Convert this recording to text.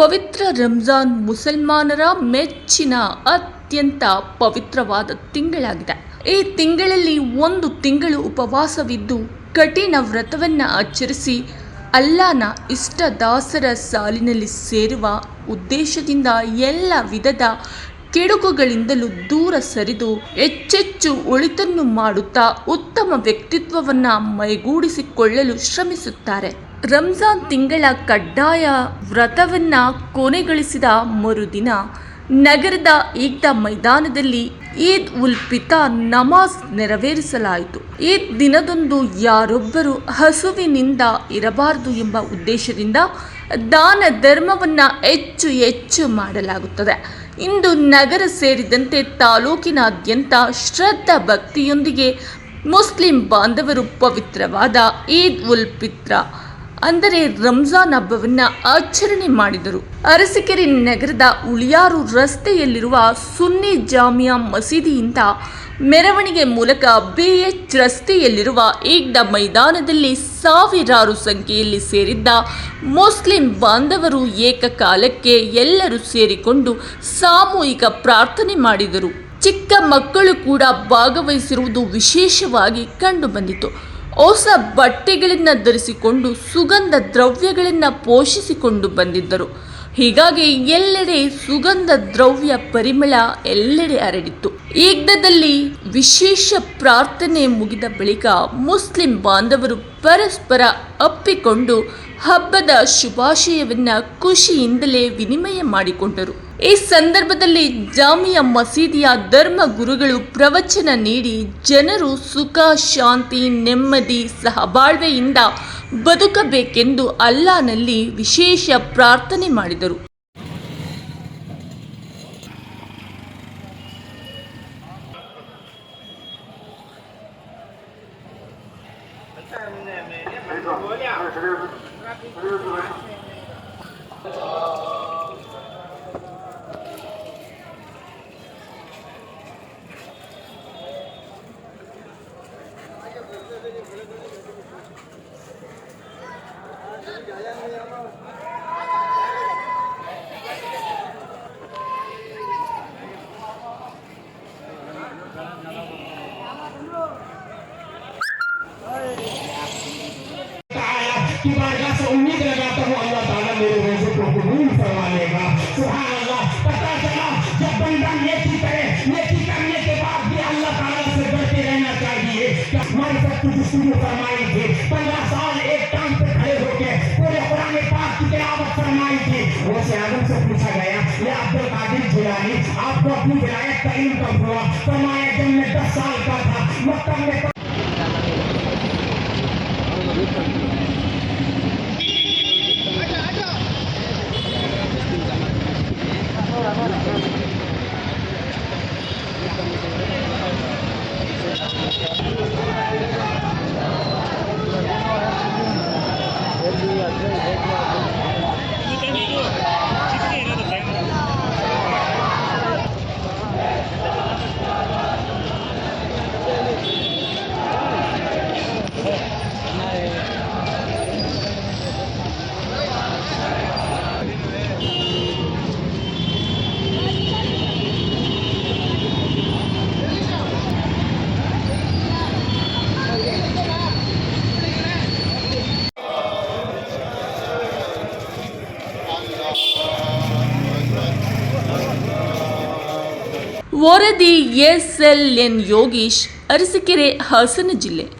ಪವಿತ್ರ ರಂಜಾನ್ ಮುಸಲ್ಮಾನರ ಮೆಚ್ಚಿನ ಅತ್ಯಂತ ಪವಿತ್ರವಾದ ತಿಂಗಳಾಗಿದೆ. ಈ ತಿಂಗಳಲ್ಲಿ ಒಂದು ತಿಂಗಳು ಉಪವಾಸವಿದ್ದು, ಕಠಿಣ ವ್ರತವನ್ನು ಆಚರಿಸಿ ಅಲ್ಲಾನ ಇಷ್ಟದಾಸರ ಸಾಲಿನಲ್ಲಿ ಸೇರುವ ಉದ್ದೇಶದಿಂದ ಎಲ್ಲ ವಿಧದ ಕೆಡುಕುಗಳಿಂದಲೂ ದೂರ ಸರಿದು ಹೆಚ್ಚೆಚ್ಚು ಒಳಿತನ್ನು ಮಾಡುತ್ತಾ ಉತ್ತಮ ವ್ಯಕ್ತಿತ್ವವನ್ನು ಮೈಗೂಡಿಸಿಕೊಳ್ಳಲು ಶ್ರಮಿಸುತ್ತಾರೆ. ರಂಜಾನ್ ತಿಂಗಳ ಕಡ್ಡಾಯ ವ್ರತವನ್ನ ಕೊನೆಗೊಳಿಸಿದ ಮರುದಿನ ನಗರದ ಈದ್ಗಾ ಮೈದಾನದಲ್ಲಿ ಈದ್ ಉಲ್ ಪಿತಾ ನಮಾಜ್ ನೆರವೇರಿಸಲಾಯಿತು. ಈ ದಿನದಂದು ಯಾರೊಬ್ಬರು ಹಸುವಿನಿಂದ ಇರಬಾರದು ಎಂಬ ಉದ್ದೇಶದಿಂದ ದಾನ ಧರ್ಮವನ್ನ ಹೆಚ್ಚು ಹೆಚ್ಚು ಮಾಡಲಾಗುತ್ತದೆ. ಇಂದು ನಗರ ಸೇರಿದಂತೆ ತಾಲೂಕಿನಾದ್ಯಂತ ಶ್ರದ್ಧಾ ಭಕ್ತಿಯೊಂದಿಗೆ ಮುಸ್ಲಿಂ ಬಾಂಧವರು ಪವಿತ್ರವಾದ ಈದ್ ಉಲ್ ಫಿತ್ರ ಅಂದರೆ ರಂಜಾನ್ ಹಬ್ಬವನ್ನ ಆಚರಣೆ ಮಾಡಿದರು. ಅರಸಿಕೆರೆ ನಗರದ ಉಳಿಯಾರು ರಸ್ತೆಯಲ್ಲಿರುವ ಸುನ್ನಿ ಜಾಮಿಯಾ ಮಸೀದಿಯಿಂದ ಮೆರವಣಿಗೆ ಮೂಲಕ ಬಿಎಚ್ ರಸ್ತೆಯಲ್ಲಿರುವ ಈಗ್ದ ಮೈದಾನದಲ್ಲಿ ಸಾವಿರಾರು ಸಂಖ್ಯೆಯಲ್ಲಿ ಸೇರಿದ್ದ ಮುಸ್ಲಿಂ ಬಾಂಧವರು ಏಕಕಾಲಕ್ಕೆ ಎಲ್ಲರೂ ಸೇರಿಕೊಂಡು ಸಾಮೂಹಿಕ ಪ್ರಾರ್ಥನೆ ಮಾಡಿದರು. ಚಿಕ್ಕ ಮಕ್ಕಳು ಕೂಡ ಭಾಗವಹಿಸಿರುವುದು ವಿಶೇಷವಾಗಿ ಕಂಡುಬಂದಿತು. ಹೊಸ ಬಟ್ಟೆಗಳನ್ನು ಧರಿಸಿಕೊಂಡು ಸುಗಂಧ ದ್ರವ್ಯಗಳನ್ನು ಪೋಷಿಸಿಕೊಂಡು ಬಂದಿದ್ದರು. ಹೀಗಾಗಿ ಎಲ್ಲೆಡೆ ಸುಗಂಧ ದ್ರವ್ಯ ಪರಿಮಳ ಎಲ್ಲೆಡೆ ಹರಡಿತ್ತು. ಈಗ್ದದಲ್ಲಿ ವಿಶೇಷ ಪ್ರಾರ್ಥನೆ ಮುಗಿದ ಬಳಿಕ ಮುಸ್ಲಿಂ ಬಾಂಧವರು ಪರಸ್ಪರ ಅಪ್ಪಿಕೊಂಡು ಹಬ್ಬದ ಶುಭಾಶಯವನ್ನು ಖುಷಿಯಿಂದಲೇ ವಿನಿಮಯ ಮಾಡಿಕೊಂಡರು. ಈ ಸಂದರ್ಭದಲ್ಲಿ ಜಾಮಿಯ ಮಸೀದಿಯ ಧರ್ಮ ಗುರುಗಳು ಪ್ರವಚನ ನೀಡಿ ಜನರು ಸುಖ, ಶಾಂತಿ, ನೆಮ್ಮದಿ ಸಹಬಾಳ್ವೆಯಿಂದ ಬದುಕಬೇಕೆಂದು ಅಲ್ಲಾನಲ್ಲಿ ವಿಶೇಷ ಪ್ರಾರ್ಥನೆ ಮಾಡಿದರು. उम्मीद लगाता हूँ अल्लाह ताला को लेगा अल्लाह पता चला जब बंदा नेकी के बाद भी अल्लाह ताला से डरते रहना चाहिए पंद्रह साल की फरमाई थी वैसे आदम से पूछा गया, ये अब्दुल कादिर जिलानी, आपको अपनी विलायत तलीम कब हुआ, फरमाया जब मैं दस साल का था, मक्का में ವರದಿ S L N Yogish Arasikere Hassan ಜಿಲ್ಲೆ.